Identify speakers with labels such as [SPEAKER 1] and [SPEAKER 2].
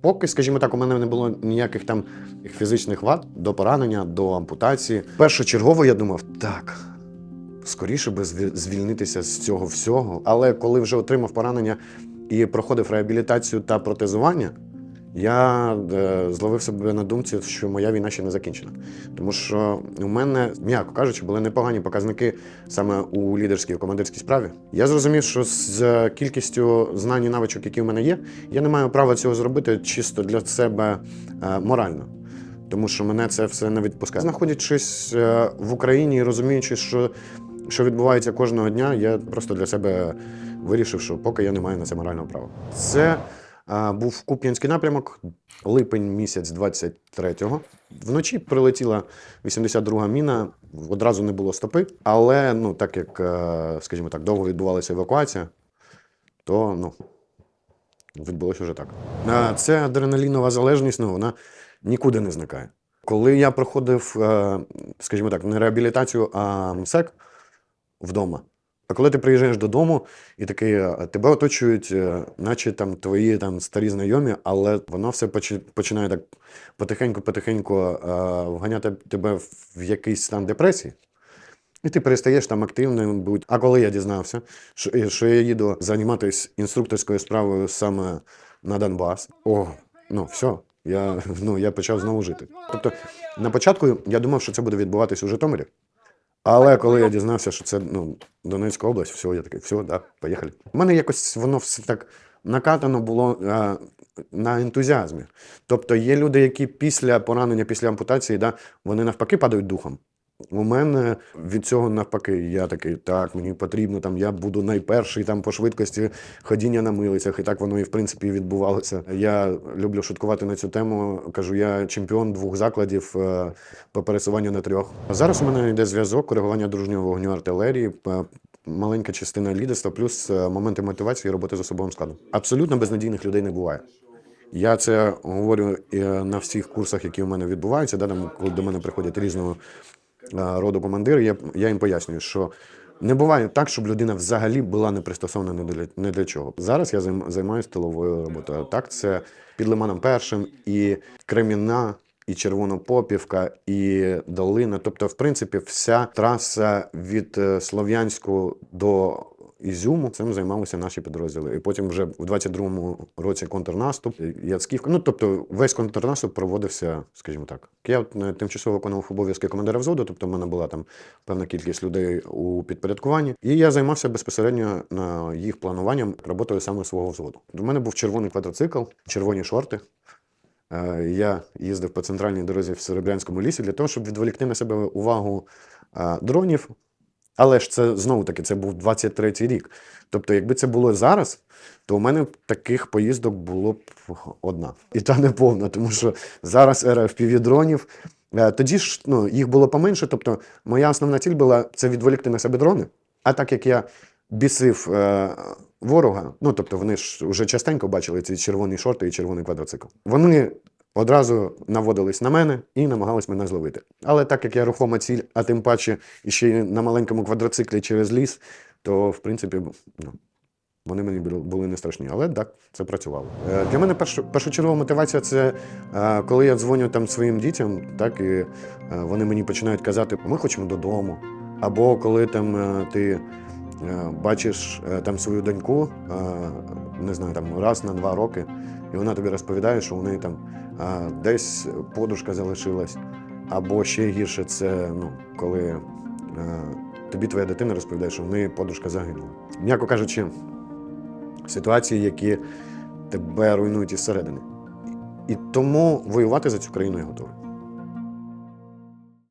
[SPEAKER 1] Поки, скажімо так, у мене не було ніяких там фізичних вад до поранення, до ампутації. Першочергово я думав, так, скоріше би зві- звільнитися з цього всього. Але коли вже отримав поранення і проходив реабілітацію та протезування, я е, зловив себе на думці, що моя війна ще не закінчена. Тому що у мене, м'яко кажучи, були непогані показники саме у лідерській і командирській справі. Я зрозумів, що з е, кількістю знань і навичок, які в мене є, я не маю права цього зробити чисто для себе е, морально. Тому що мене це все не відпускає. Знаходячись в Україні і розуміючи, що, що відбувається кожного дня, я просто для себе вирішив, що поки я не маю на це морального права. Це був Куп'янський напрямок, липень місяць 23-го. Вночі прилетіла 82-га міна, одразу не було стопи, але ну, так як, е, скажімо так, довго відбувалася евакуація, то ну, відбулося вже так. Це адреналінова залежність, ну, вона нікуди не зникає. Коли я проходив, е, скажімо так, не реабілітацію, а МСЕК вдома. А коли ти приїжджаєш додому і такий, е, тебе оточують, е, наче там твої там старі знайомі, але воно все починає так потихеньку-потихеньку е, вганяти тебе в якийсь стан депресії. І ти перестаєш там активним бути. А коли я дізнався, що, я їду займатися інструкторською справою саме на Донбас, о, ну все, я, ну, я почав знову жити. Тобто, на початку я думав, що це буде відбуватись у Житомирі. Але коли я дізнався, що це ну, Донецька область, все, я такий, все, да, поїхали. У мене якось воно все так накатано було а, на ентузіазмі. Тобто є люди, які після поранення, після ампутації, да, вони навпаки падають духом. У мене від цього навпаки, я такий, так, мені потрібно, там, я буду найперший там, по швидкості ходіння на милицях, і так воно і в принципі відбувалося. Я люблю шуткувати на цю тему. Кажу, я чемпіон двох закладів е, по пересуванню на трьох. Зараз у мене йде зв'язок, коригування дружнього вогню артилерії. Маленька частина лідерства, плюс е, моменти мотивації роботи з особовим складом. Абсолютно безнадійних людей не буває. Я це говорю е, на всіх курсах, які у мене відбуваються, да, там, коли до мене приходять різного е, роду командир, я, я їм пояснюю, що не буває так, щоб людина взагалі була не пристосована не для, не для чого. Зараз я займаюся тиловою роботою. Так, це під Лиманом Першим і Креміна, і Червонопопівка, і Долина. Тобто, в принципі, вся траса від е, Слов'янську до Ізюму цим займалися наші підрозділи. І потім вже в 22-му році контрнаступ, Яцківка. Ну тобто весь контрнаступ проводився, скажімо так. Я е, тимчасово виконував обов'язки командира взводу, тобто в мене була там певна кількість людей у підпорядкуванні. І я займався безпосередньо на їх плануванням роботою саме свого взводу. У мене був червоний квадроцикл, червоні шорти. Е, Я їздив по центральній дорозі в Серебрянському лісі для того, щоб відволікти на себе увагу е, дронів. Але ж це знову таки це був 23-й рік. Тобто, якби це було зараз, то у мене таких поїздок було б одна. І та не повна, тому що зараз ера FPV-дронів. Е, Тоді ж ну, їх було поменше. Тобто, моя основна ціль була це відволікти на себе дрони. А так як я бісив е, ворога, ну тобто вони ж вже частенько бачили ці червоні шорти і червоний квадроцикл. Вони одразу наводились на мене і намагались мене зловити. Але так як я рухома ціль, а тим паче ще й на маленькому квадроциклі через ліс, то в принципі ну, вони мені були- не страшні. Але так, це працювало. Е, Для мене перш, першочергова мотивація це е, коли я дзвоню там своїм дітям, так і е, вони мені починають казати, ми хочемо додому. Або коли там ти бачиш там свою доньку, не знаю, там раз на два роки, і вона тобі розповідає, що у неї там а, десь подушка залишилась. Або ще гірше, це ну, коли а, тобі твоя дитина розповідає, що в неї подушка загинула. М'яко кажучи, ситуації, які тебе руйнують із середини. І тому воювати за цю країну я готовий.